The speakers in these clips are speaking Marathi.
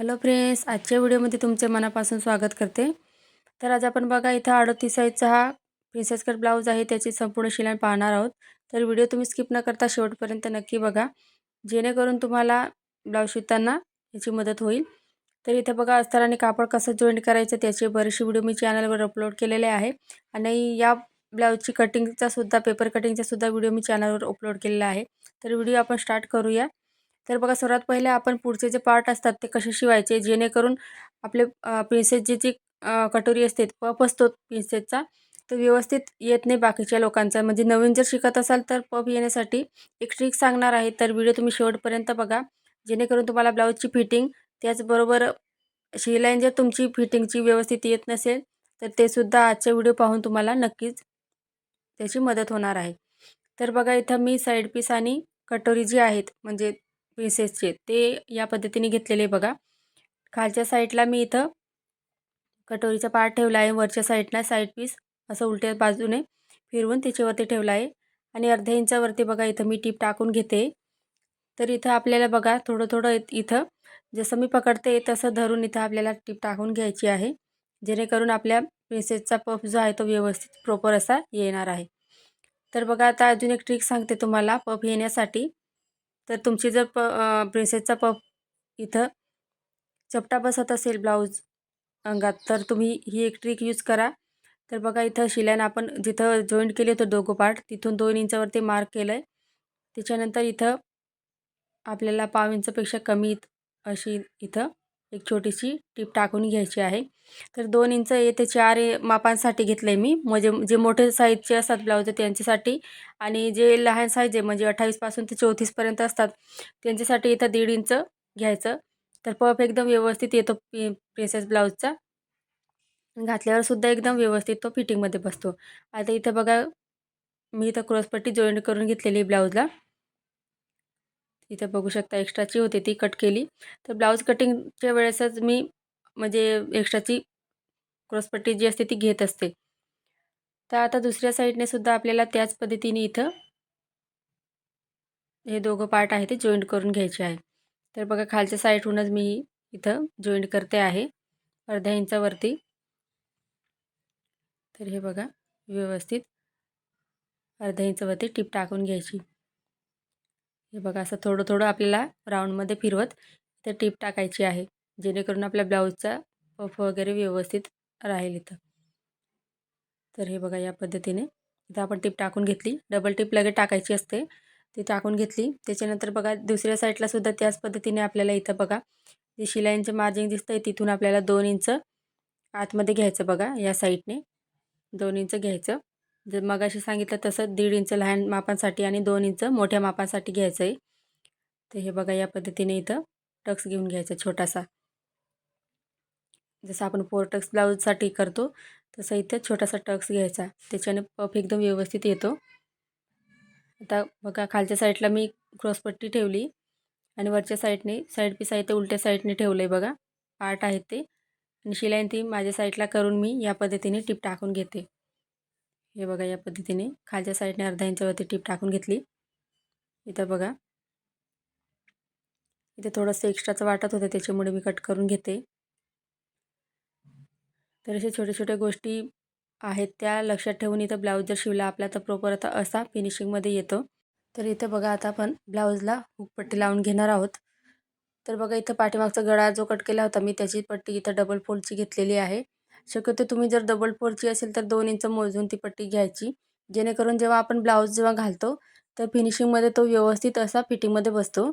हॅलो फ्रेंड्स आजच्या व्हिडिओमध्ये तुमचे मनापासून स्वागत करते. तर आज आपण बघा इथं अडतीस साईजचा हा प्रिन्सेस कट ब्लाऊज आहे त्याची संपूर्ण शिलाई पाहणार आहोत. तर व्हिडिओ तुम्ही स्किप न करता शेवटपर्यंत नक्की बघा. जेणेकरून तुम्हाला ब्लाऊज शिवताना याची मदत होईल. तर इथं बघा अस्तर आणि कापड कसं जॉईंट करायचं त्याचे बरेचसे व्हिडिओ मी चॅनलवर अपलोड केलेले आहे. आणि या ब्लाऊजची कटिंगचा सुद्धा पेपर कटिंगचा सुद्धा व्हिडिओ मी चॅनलवर अपलोड केलेला आहे. तर व्हिडिओ आपण स्टार्ट करूया. तर बघा सर्वात पहिले आपण पुढचे जे पार्ट असतात ते कसे शिवायचे? जेणेकरून आपले प्रिन्सेसची जी कटोरी असते पप असतो प्रिन्सेसचा तो व्यवस्थित येत नाही बाकीच्या लोकांचा. म्हणजे नवीन जर शिकत असाल तर पप येण्यासाठी एक ट्रिक सांगणार आहे. तर व्हिडिओ तुम्ही शेवटपर्यंत बघा. जेणेकरून तुम्हाला ब्लाऊजची फिटिंग त्याचबरोबर शिलाईन जर तुमची फिटिंगची व्यवस्थित येत नसेल तर ते सुद्धा आजचे व्हिडिओ पाहून तुम्हाला नक्कीच त्याची मदत होणार आहे. तर बघा इथं मी साईड पीस आणि कटोरी जी आहेत म्हणजे पीसेसचे ते या पद्धतीने घेतलेले बघा. खालच्या साईडला मी इथं कटोरीचा पार्ट ठेवला आहे. वरच्या साईडला साईड पीस असं उलट्या बाजूने फिरवून त्याच्यावरती ठेवला आहे. आणि अर्ध्या इंचावरती बघा इथं मी टीप टाकून घेते. तर इथं आपल्याला बघा थोडं थोडं इथं जसं मी पकडते तसं धरून इथं आपल्याला टीप टाकून घ्यायची आहे. जेणेकरून आपल्या प्रिन्सेसचा पफ जो आहे तो व्यवस्थित प्रॉपर असा येणार आहे. तर बघा आता अजून एक ट्रिक सांगते तुम्हाला. पफ येण्यासाठी तर तुमची जर प प्रिन्सेसचा पफ इथं चपटा बसत असेल ब्लाऊज अंगात तर तुम्ही ही एक ट्रिक यूज करा. तर बघा इथं शिलाईन आपण जिथं जॉईंट केले होतं दोघं पार्ट तिथून दोन इंचावरती मार्क केलं आहे त्याच्यानंतर इथं आपल्याला पाव इंचपेक्षा कमी अशी इथं एक छोटीशी टीप टाकून घ्यायची आहे. तर दोन इंच येते चार मापांसाठी घेतलं आहे मी. म्हणजे जे मोठे साईजचे असतात ब्लाऊज त्यांच्यासाठी. आणि जे लहान साईज आहे म्हणजे अठ्ठावीसपासून ते चौतीसपर्यंत असतात त्यांच्यासाठी इथं दीड इंच घ्यायचं. तर पफ एकदम व्यवस्थित येतो प्रिन्सेस ब्लाऊजचा घातल्यावर सुद्धा एकदम व्यवस्थित तो फिटिंगमध्ये बसतो. आता इथं बघा मी इथं क्रॉसपट्टी जॉईंट करून घेतलेली ब्लाऊजला इथं बघू शकता एक्स्ट्राची होती ती कट केली. तर ब्लाऊज कटिंगच्या वेळेसच मी म्हणजे एक्स्ट्राची क्रॉसपट्टी जी असते ती घेत असते. तर आता दुसऱ्या साईडने सुद्धा आपल्याला त्याच पद्धतीने इथं हे दोघं पार्ट आहे ते जॉईंट करून घ्यायचे आहे. तर बघा खालच्या साईडहूनच मी इथं जॉईंट करते आहे. अर्ध्या इंचावरती. तर हे बघा व्यवस्थित. अर्ध्या इंचावरती टीप टाकून घ्यायची. हे बघा असं थोडं थोडं आपल्याला राऊंडमध्ये फिरवत इथं टीप टाकायची आहे जेणेकरून आपल्या ब्लाऊजचा पफ वगैरे व्यवस्थित राहील इथं. तर हे बघा या पद्धतीने इथं आपण टीप टाकून घेतली. डबल टीप लगेच टाकायची असते. ती टाकून घेतली. त्याच्यानंतर बघा दुसऱ्या साईडला सुद्धा त्याच पद्धतीने आपल्याला इथं बघा जे शिलाईंचं मार्जिंग दिसतं आहे तिथून आपल्याला दोन इंच आतमध्ये घ्यायचं बघा या साईडने दोन इंच घ्यायचं. जर मगाशी सांगितलं तसं दीड इंच लहान मापांसाठी आणि दोन इंच मोठ्या मापांसाठी घ्यायचं आहे तर हे बघा या पद्धतीने इथं टक्स घेऊन घ्यायचा छोटासा. जसं आपण फोर टक्स ब्लाऊजसाठी करतो तसं इथं छोटासा टक्स घ्यायचा. त्याच्याने पफ एकदम व्यवस्थित येतो. आता बघा खालच्या साईडला मी क्रॉसपट्टी ठेवली आणि वरच्या साईडने साईड पीस आहे ते उलट्या साईडने ठेवलं आहे बघा. पार्ट आहेत ते. आणि शिलाईन ती माझ्या साईडला करून मी या पद्धतीने टिप टाकून घेते. हे बघा या पद्धतीने खालच्या साईडने अर्धा इंचावरती टीप टाकून घेतली. इथं बघा. इथे थोडंसं एक्स्ट्राचं वाटत होतं त्याच्यामुळे मी कट करून घेते. तर अशा छोट्या छोट्या गोष्टी आहेत त्या लक्षात ठेवून इथं ब्लाऊज जर शिवला आपला तर प्रॉपर आता असा फिनिशिंगमध्ये येतो. तर इथं बघा आता आपण ब्लाऊजला हुकपट्टी लावून घेणार आहोत. तर बघा इथं पाठीमागचा गळा जो कट केला होता मी त्याची पट्टी इथं डबल फोल्डची घेतलेली आहे. शक्यतो तुम्ही जर डबल फोरची असेल तर दोन इंच मोजून ती पट्टी घ्यायची. जेणेकरून जेव्हा आपण ब्लाऊज जेव्हा घालतो तर फिनिशिंगमध्ये तो व्यवस्थित असा फिटिंगमध्ये बसतो.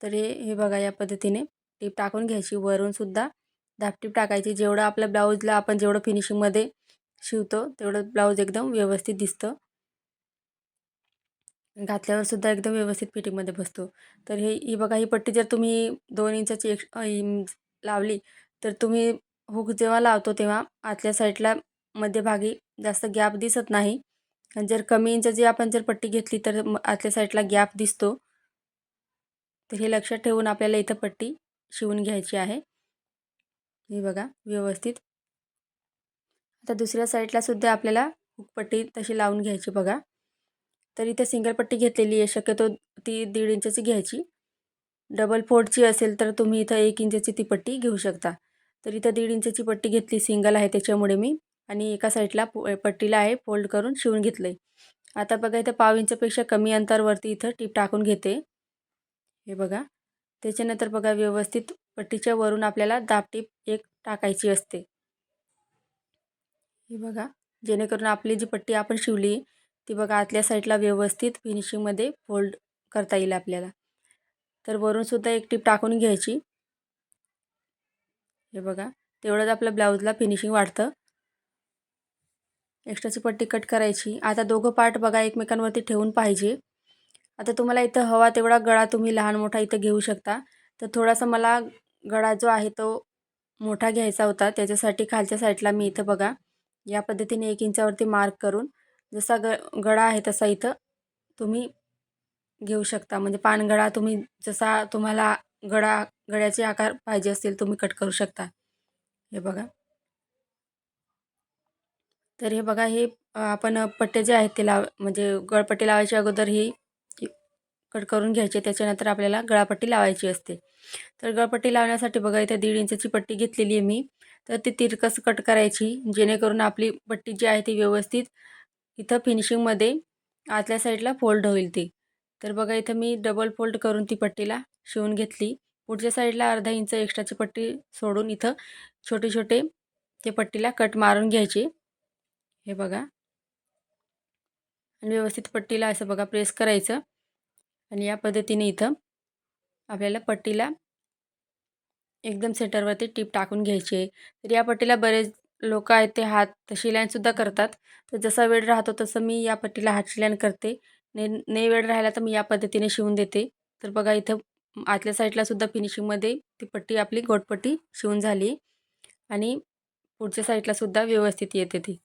तर हे हे बघा या पद्धतीने टीप टाकून घ्यायची. वरूनसुद्धा धापटीप टाकायची. जेवढं आपल्या ब्लाऊजला आपण जेवढं फिनिशिंगमध्ये शिवतो तेवढं ब्लाऊज एकदम व्यवस्थित दिसतं. घातल्यावर सुद्धा एकदम व्यवस्थित फिटिंगमध्ये बसतो. तर हे ही बघा ही पट्टी जर तुम्ही दोन इंचाची एक लावली तर तुम्ही हुक जेव्हा लावतो तेव्हा आतल्या साईडला मध्यभागी जास्त गॅप दिसत नाही. आणि जर कमी इंचाची आपण जर पट्टी घेतली तर आतल्या साईडला गॅप दिसतो. तर हे लक्षात ठेवून आपल्याला इथं पट्टी शिवून घ्यायची आहे. हे बघा व्यवस्थित. आता दुसऱ्या साईडला सुद्धा आपल्याला हुकपट्टी तशी लावून घ्यायची बघा. तर इथे सिंगल पट्टी घेतलेली आहे शक्यतो ती दीड इंचाची घ्यायची. डबल फोल्डची असेल तर तुम्ही इथं एक इंचची ती पट्टी घेऊ शकता. तर इथं दीड इंचची पट्टी घेतली सिंगल आहे त्याच्यामुळे मी. आणि एका साईडला पट्टीला आहे फोल्ड करून शिवून घेतलं आहे आता बघा इथं पाव इंचपेक्षा कमी अंतरवरती इथं टीप टाकून घेते. हे बघा. त्याच्यानंतर बघा व्यवस्थित पट्टीच्या वरून आपल्याला दाबटीप एक टाकायची असते. हे बघा. जेणेकरून आपली जी पट्टी आपण शिवली ती बघा आतल्या साईडला व्यवस्थित फिनिशिंगमध्ये फोल्ड करता येईल आपल्याला. तर वरूनसुद्धा एक टीप टाकून घ्यायची. हे बघा. तेवढंच आपलं ब्लाऊजला फिनिशिंग वाढतं. एक्स्ट्राची पट्टी कट करायची. आता दोघं पार्ट बघा एकमेकांवरती ठेवून पाहिजे. आता तुम्हाला इथं हवा तेवढा गळा तुम्ही लहान मोठा इथं घेऊ शकता. तर थोडासा मला गळा जो आहे तो मोठा घ्यायचा होता. त्याच्यासाठी खालच्या साईडला मी इथं बघा. या पद्धतीने एक इंचावरती मार्क करून जसा ग गळा आहे तसा इथं तुम्ही घेऊ शकता. म्हणजे पानगळा तुम्ही जसा तुम्हाला गडा गड्याचे आकार पाहिजे असतील तुम्ही कट करू शकता. हे बघा. तर हे बघा हे आपण पट्टे जे आहेत ते लाव म्हणजे गळपट्टी लावायच्या अगोदर ही कट करून घ्यायचे त्याच्यानंतर आपल्याला गळापट्टी लावायची असते. तर गळपट्टी लावण्यासाठी बघा इथे दीड इंचाची पट्टी घेतलेली आहे मी. तर ती तिरकस कट करायची जेणेकरून आपली पट्टी जी आहे ती व्यवस्थित इथं फिनिशिंगमध्ये आतल्या साईडला फोल्ड होईल ती. तर बघा इथं मी डबल फोल्ड करून ती पट्टीला शिवून घेतली. पुढच्या साईडला अर्धा इंच एक्स्ट्राची पट्टी सोडून इथं छोटे छोटे ते पट्टीला कट मारून घ्यायचे. हे बघा. आणि व्यवस्थित पट्टीला असं बघा प्रेस करायचं. आणि या पद्धतीने इथं आपल्याला पट्टीला एकदम सेंटरवरती टीप टाकून घ्यायची आहे. तर या पट्टीला बरेच लोक आहेत ते हात शिलाईनसुद्धा करतात. तर जसा वेळ राहतो तसं मी या पट्टीला हात शिलाईन करते. ने ने वेळ राहिला तर मी या पद्धतीने शिवून देते. तर बघा इथं आतल्या साईडला सुद्धा फिनिशिंगमध्ये ती पट्टी आपली गोटपट्टी शिवून झाली आणि पुढच्या साईडला सुद्धा व्यवस्थित येते ती.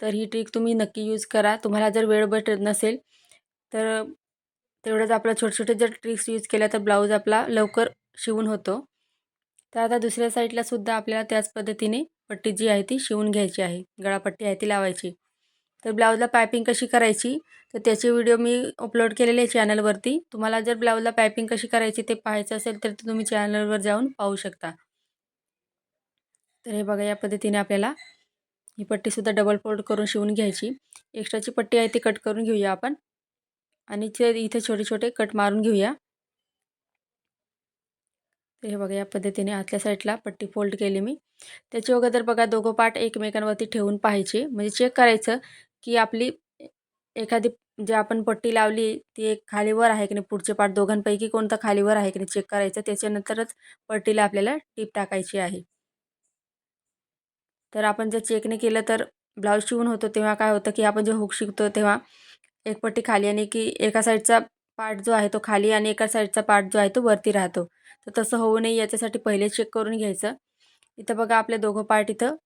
तर ही ट्रिक तुम्ही नक्की यूज करा. तुम्हाला जर वेळ भेटत नसेल तर तेवढंच आपला छोटे छोटे जर ट्रिक्स यूज केल्या तर ब्लाऊज आपला लवकर शिवून होतो. तर आता दुसऱ्या साईडला सुद्धा आपल्याला त्याच पद्धतीने पट्टी जी आहे ती शिवून घ्यायची आहे. गळापट्टी आहे ती लावायची. तर ब्लाऊजला पायपिंग कशी करायची? तर त्याचे व्हिडिओ मी अपलोड केलेले आहे चॅनलवरती तुम्हाला जर ब्लाऊजला पायपिंग कशी करायची ते पाहायचं असेल तर तुम्ही चॅनलवर जाऊन पाहू शकता. तर हे बघा या पद्धतीने आपल्याला ही पट्टीसुद्धा डबल फोल्ड करून शिवून घ्यायची. एक्स्ट्राची पट्टी आहे ती कट करून घेऊया आपण. आणि ते इथे छोटे छोटे कट मारून घेऊया. तर हे बघा या पद्धतीने आतल्या साईडला पट्टी फोल्ड केली मी. त्याची अगोदर बघा दोघं पाठ एकमेकांवरती ठेवून पाहायचे. म्हणजे चेक करायचं की आपली एखादी जे आपण पट्टी लावली ती एक खालीवर आहे की नाही पुढचे पाठ दोघांपैकी कोणतं खालीवर आहे की नाही चेक करायचं त्याच्यानंतरच पट्टीला आपल्याला टीप टाकायची आहे. तर आपण जर चेकने केलं तर ब्लाऊज शिवून होतो तेव्हा काय होतं की आपण जे हुक शिकतो तेव्हा एक पट्टी खाली आणि की एका साईडचा पार्ट जो आहे तो खाली आणि एका साईडचा पार्ट जो आहे तो वरती राहतो. तर तसं होऊ नये याच्यासाठी पहिले चेक करून घ्यायचं. इथं बघा आपले दोघं पार्ट इथं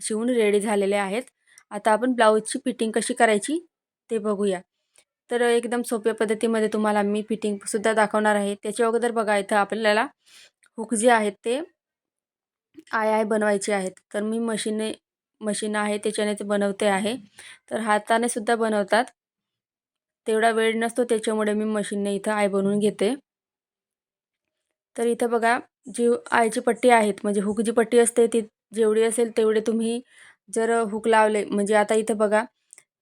शिवून रेडी झालेले आहेत. आता आपण ब्लाऊजची फिटिंग कशी करायची ते बघूया. तर एकदम सोप्या पद्धतीमध्ये तुम्हाला मी फिटिंगसुद्धा दाखवणार आहे. त्याच्या अगोदर बघा इथं आपल्याला हुक जे आहेत ते आय आय बनवायचे आहेत. तर मी मशीने मशीन आहे त्याच्याने ते बनवते आहे. तर हाताने सुद्धा बनवतात. तेवढा वेळ नसतो त्याच्यामुळे मी मशीनने इथं आय बनवून घेते. तर इथं बघा जी आयची पट्टी आहेत म्हणजे हुक जी पट्टी असते ती जेवढी असेल तेवढे तुम्ही जर हुक लावले म्हणजे आता इथं बघा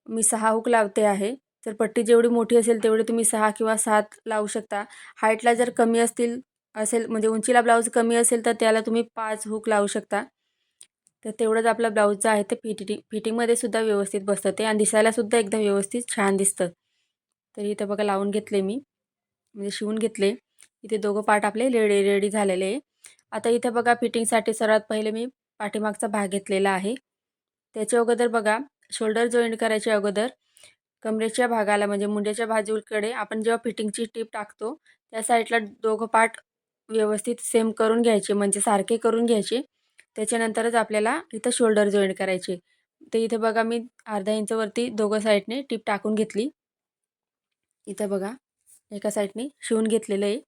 मी सहा हुक लावते आहे तर पट्टी जेवढी मोठी असेल तेवढी तुम्ही सहा किंवा सात लावू शकता. हाईटला जर कमी असतील असेल म्हणजे उंचीला ब्लाऊज कमी असेल तर त्याला तुम्ही पाच हुक लावू शकता. तर तेवढंच आपला ब्लाऊजचं आहे ते फिटिंग फिटिंगमध्ये सुद्धा व्यवस्थित बसतं. ते आणि दिसायलासुद्धा एकदम व्यवस्थित छान दिसतं. तर इथं बघा लावून घेतले मी. म्हणजे शिवून घेतले. इथे दोघं पार्ट आपले रेडी रेडी झालेले. आहे आता इथं बघा फिटिंगसाठी सर्वात पहिले मी पाठीमागचा भाग घेतलेला आहे. त्याच्या अगोदर बघा शोल्डर जॉईंट करायच्या अगोदर कमरेच्या भागाला म्हणजे मुंड्याच्या बाजूकडे आपण जेव्हा फिटिंगची टीप टाकतो त्या साईडला दोघं पार्ट व्यवस्थित सेम करून घ्यायचे म्हणजे सारखे करून घ्यायचे. त्याच्यानंतरच आपल्याला इथं शोल्डर जॉईंट करायचे. तर इथे बघा मी अर्धा इंचवरती दोघं साईडने टीप टाकून घेतली. इथं बघा एका साईडने शिवून घेतलेलं आहे.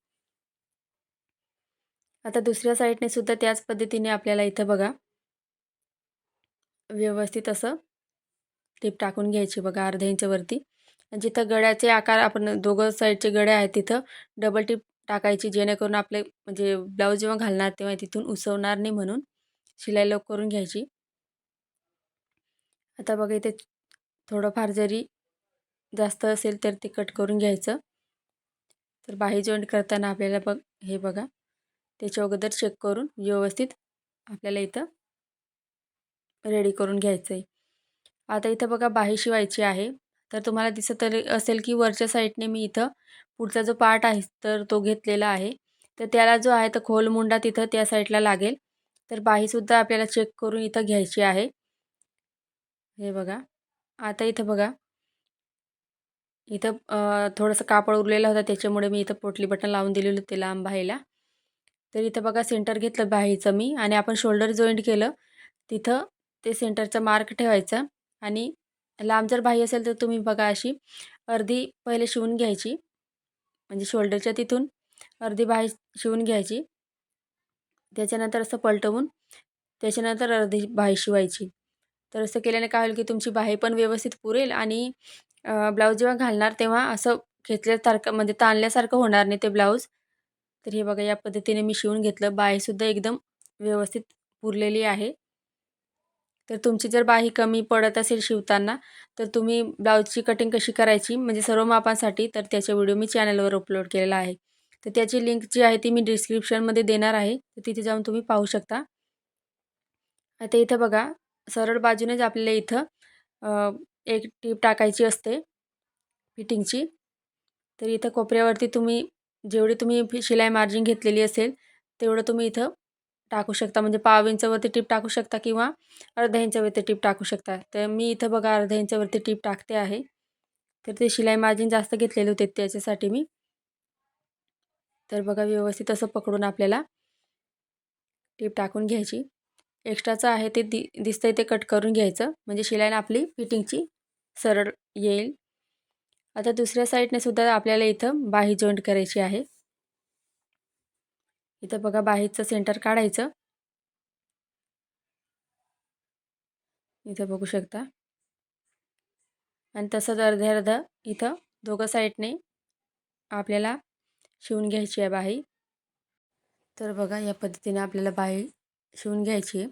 आता दुसऱ्या साईडने सुद्धा त्याच पद्धतीने आपल्याला इथं बघा व्यवस्थित असं टीप टाकून घ्यायची बघा अर्ध्या इंचवरती. जिथं गळ्याचे आकार आपण दोघं साईडचे गळे आहेत तिथं डबल टीप टाकायची जेणेकरून आपले म्हणजे ब्लाऊज जेव्हा घालणार तेव्हा तिथून उसवणार नाही म्हणून शिलाई लोक करून घ्यायची. आता बघा इथे थोडंफार जरी जास्त असेल तर ते कट करून घ्यायचं. तर बाही जॉईंट करताना आपल्याला बघ हे बघा त्याच्या अगोदर चेक करून व्यवस्थित आपल्याला इथं रेडी करून घ्यायचं आहे आता इथं बघा बाही शिवायची आहे. तर तुम्हाला दिसत तरी असेल की वरच्या साईडने मी इथं पुढचा जो पार्ट आहे तर तो घेतलेला आहे. तर त्याला जो आहे तर खोल मुंडा तिथं त्या साईडला लागेल. तर बाहीसुद्धा आपल्याला चेक करून इथं घ्यायची आहे. हे बघा. आता इथं बघा. इथं थोडंसं कापड उरलेलं होतं त्याच्यामुळे मी इथं पोटली बटन लावून दिलेलं होते लांब बाहीला. तर इथं बघा सेंटर घेतलं बाहीचं मी. आणि आपण शोल्डर जॉईंट केलं. तिथं ते सेंटरचा मार्क ठेवायचा आणि लांब जर बाही असेल तर तुम्ही बघा अशी अर्धी पहिले शिवून घ्यायची. म्हणजे शोल्डरच्या तिथून अर्धी बाही शिवून घ्यायची. त्याच्यानंतर असं पलटवून त्याच्यानंतर अर्धी बाही शिवायची. तर असं केल्याने काय होईल की तुमची बाही पण व्यवस्थित पुरेल आणि ब्लाऊज जेव्हा घालणार तेव्हा असं घेतल्यासारखं म्हणजे ताणल्यासारखं होणार नाही ते ब्लाऊज. तर हे बघा या पद्धतीने मी शिवून घेतलं. बाहीसुद्धा एकदम व्यवस्थित पुरलेली आहे. तर तुमची जर बाही कमी पडत असेल शिवताना तर तुम्ही ब्लाऊजची कटिंग कशी करायची? म्हणजे सर्व मापांसाठी तर त्याचा व्हिडिओ मी चॅनलवर अपलोड केलेला आहे. तर त्याची लिंक जी आहे ती मी डिस्क्रिप्शनमध्ये देणार आहे. तर तिथे जाऊन तुम्ही पाहू शकता. आता इथं बघा सरळ बाजूनेच आपल्याला इथं एक टीप टाकायची असते फिटिंगची तर इथं कोपऱ्यावरती तुम्ही जेवढी तुम्ही शिलाई मार्जिन घेतलेली असेल तेवढं तुम्ही इथं टाकू शकता. म्हणजे पाव इंचवरती टीप टाकू शकता किंवा अर्ध्या इंचावरती टीप टाकू शकता. तर मी इथं बघा अर्ध्या इंचावरती टीप टाकते आहे. तर ते शिलाई मार्जिन जास्त घेतलेले होते त्याच्यासाठी मी. तर बघा व्यवस्थित असं पकडून आपल्याला टीप टाकून घ्यायची. एक्स्ट्राचं आहे ते दि दिसतंय ते कट करून घ्यायचं. म्हणजे शिलाईनं आपली फिटिंगची सरळ येईल. आता दुसऱ्या साईडने सुद्धा आपल्याला इथं बाही जॉईंट करायची आहे. इथं बघा बाहेरचं सेंटर काढायचं. इथं बघू शकता. आणि तसंच अर्ध्या अर्ध इथं दोघं साईडने आपल्याला शिवून घ्यायची आहे बाही तर बघा या पद्धतीने आपल्याला बाही शिवून घ्यायची आहे.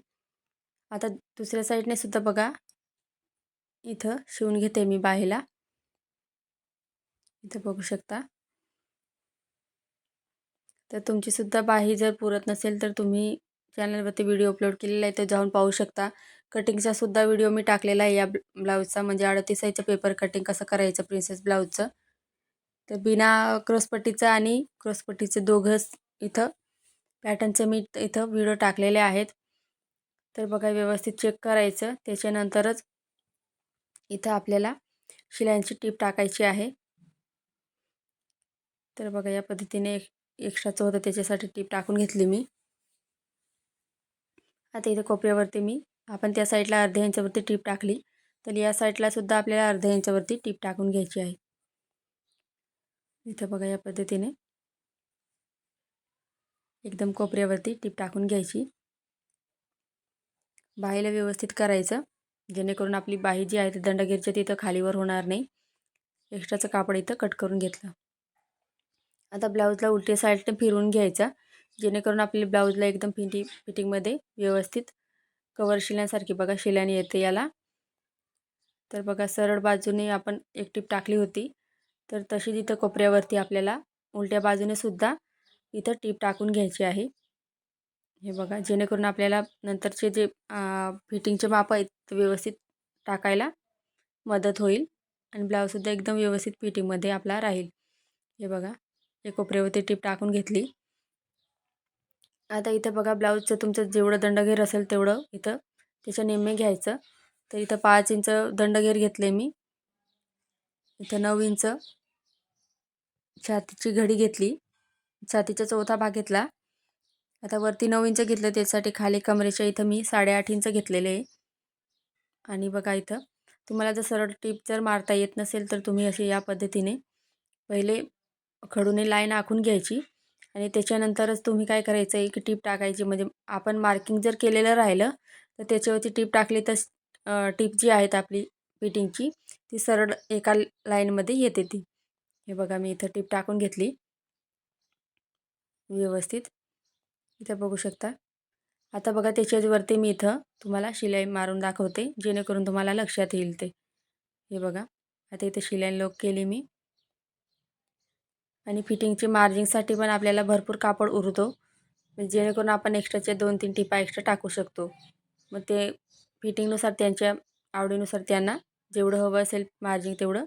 आता दुसऱ्या साईडने सुद्धा बघा. इथं शिवून घेते मी बाहीला इथं बघू शकता. तर तुमचीसुद्धा बाही जर पुरत नसेल तर तुम्ही चॅनलवरती व्हिडिओ अपलोड केलेला आहे तर जाऊन पाहू शकता. कटिंगचा सुद्धा व्हिडिओ मी टाकलेला आहे या ब्लाऊजचा म्हणजे अडतीस पेपर कटिंग कसं करायचं प्रिन्सेस ब्लाऊजचं. तर बिना क्रॉसपट्टीचं आणि क्रॉसपट्टीचं दोघंच इथं पॅटर्नचं मी इथं व्हिडिओ टाकलेले आहेत. तर बघा व्यवस्थित चेक करायचं. त्याच्यानंतरच इथं आपल्याला शिलाईंची टीप टाकायची आहे. तर बघा या पद्धतीने एक्स्ट्राचं होतं त्याच्यासाठी टीप टाकून घेतली मी. आता इथे कोपऱ्यावरती मी आपण त्या साईडला अर्ध्या इंचावरती टीप टाकली. तर या साईडला सुद्धा आपल्याला अर्ध्या इंचावरती टीप टाकून घ्यायची आहे. इथं बघा या पद्धतीने. एकदम कोपऱ्यावरती टीप टाकून घ्यायची. बाहीला व्यवस्थित करायचं. जेणेकरून आपली बाही जी आहे ती दंडगिरच्या तिथं खालीवर होणार नाही. एक्स्ट्राचं कापड इथं कट करून घेतलं. आता ब्लाऊजला उलटी साईडने फिरून घ्यायचा जेणेकरून आपल्या ब्लाऊजला एकदम फिटी फिटिंगमध्ये व्यवस्थित कवर शिल्यासारखी बघा शिल्याने येते याला. तर बघा सरळ बाजूने आपण एक टीप टाकली होती. तर तशी तिथं कोपऱ्यावरती आपल्याला उलट्या बाजूने सुद्धा इथं टीप टाकून घ्यायची आहे. हे बघा जेणेकरून आपल्याला नंतरचे जे फिटिंगचे माप आहेत व्यवस्थित टाकायला मदत होईल आणि ब्लाऊजसुद्धा एकदम व्यवस्थित फिटिंगमध्ये आपला राहील. हे बघा एक कोपऱ्यावरती टीप टाकून घेतली. आता इथं बघा ब्लाऊजचं तुमचं जेवढं दंडघेर असेल तेवढं इथं. त्याच्या निम्मे घ्यायचं. तर इथं पाच इंच दंडघेर घेतले मी. इथं नऊ इंच छातीची घडी घेतली. छातीचा चौथा भाग घेतला. आता वरती नऊ इंच घेतलं त्यासाठी खाली कमरेच्या इथं मी साडेआठ इंच घेतलेले आहे. आणि बघा इथं तुम्हाला जर सरळ टीप जर मारता येत नसेल तर तुम्ही असे या पद्धतीने पहिले खडूने लाईन आखून घ्यायची. आणि त्याच्यानंतरच तुम्ही काय करायचं आहे की टीप टाकायची. म्हणजे आपण मार्किंग जर केलेलं राहिलं तर त्याच्यावरती टीप टाकली तर टीप जी आहेत आपली फिटिंगची ती सरळ एका लाईनमध्ये येते ती. हे बघा मी इथं टीप टाकून घेतली. व्यवस्थित. इथं बघू शकता. आता बघा त्याच्यावरती मी इथं तुम्हाला शिलाई मारून दाखवते जेणेकरून तुम्हाला लक्षात येईल ते. हे बघा. आता इथे शिलाई लोक केली मी. आणि फिटिंगची मार्जिंगसाठी पण आपल्याला भरपूर कापड उरतो. म्हणजे जेणेकरून आपण एक्स्ट्राचे दोन तीन टिपा एक्स्ट्रा टाकू शकतो. मग ते फिटिंगनुसार त्यांच्या आवडीनुसार त्यांना जेवढं हवं असेल मार्जिंग तेवढं.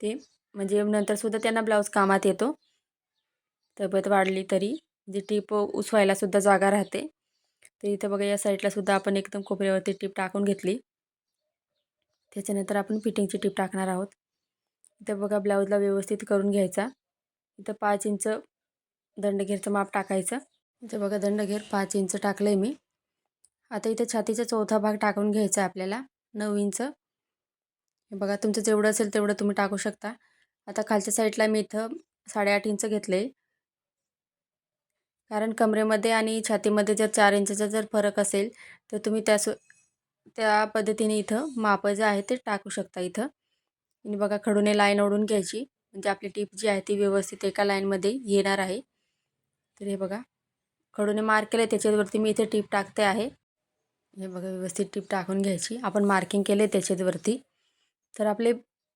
ते म्हणजे नंतरसुद्धा त्यांना ब्लाऊज कामात येतो. तब्येत वाढली तरी जी टीप उसवायलासुद्धा जागा राहते. तर इथं बघा या साईडलासुद्धा आपण एकदम कोपऱ्यावरती टीप टाकून घेतली. त्याच्यानंतर आपण फिटिंगची टीप टाकणार आहोत. इथं बघा ब्लाऊजला व्यवस्थित करून घ्यायचा. इथं पाच इंच दंडघेरचं माप टाकायचं. इथं बघा दंडघेर पाच इंच टाकलं आहे मी. आता इथं छातीचा चौथा भाग टाकून घ्यायचा आपल्याला. नऊ इंच. हे बघा तुमचं जेवढं असेल तेवढं तुम्ही टाकू शकता. आता खालच्या साईडला मी इथं साडेआठ इंच घेतलं आहे कारण कमरेमध्ये आणि छातीमध्ये जर चार इंचाचा जर फरक असेल तर तुम्ही त्या त्या पद्धतीने इथं माप जे आहे ते टाकू शकता इथं. आणि बघा खडूने लाईन ओढून घ्यायची. म्हणजे आपली टीप जी आहे ती व्यवस्थित एका लाईनमध्ये येणार आहे. तर हे बघा. खडूने मार्क केले त्याच्यावरती मी इथे टीप टाकते आहे. हे बघा व्यवस्थित टीप टाकून घ्यायची. आपण मार्किंग केले त्याच्यावरती. तर आपले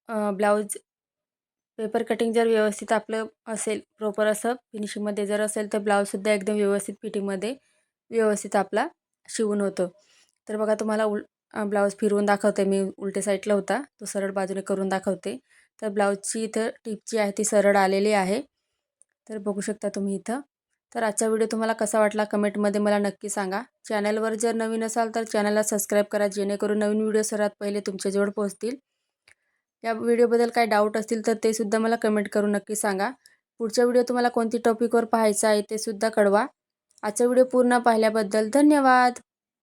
ब्लाऊज पेपर कटिंग जर व्यवस्थित आपलं असेल प्रॉपर असं फिनिशिंगमध्ये जर असेल तर ब्लाऊजसुद्धा एकदम व्यवस्थित फिटिंगमध्ये व्यवस्थित आपला शिवून होतो. तर बघा तुम्हाला उल ब्लाऊज फिरवून दाखवते मी. उलटे साईडला होता. तो सरळ बाजूने करून दाखवते. तर ब्लाऊजची इथं टिपची आहे ती सरळ आलेली आहे. तर बघू शकता तुम्ही इथं. तर आजचा व्हिडिओ तुम्हाला कसा वाटला कमेंटमध्ये मला नक्की सांगा. चॅनलवर जर नवीन असाल तर चॅनलला सबस्क्राईब करा जेणेकरून नवीन व्हिडिओ सर्वात पहिले तुमच्याजवळ पोहोचतील. या व्हिडिओबद्दल काही डाऊट असतील तर ते सुद्धा मला कमेंट करून नक्की सांगा. पुढच्या व्हिडिओ तुम्हाला कोणती टॉपिकवर पाहायचा आहे ते सुद्धा कळवा. आजचा व्हिडिओ पूर्ण पाहिल्याबद्दल धन्यवाद.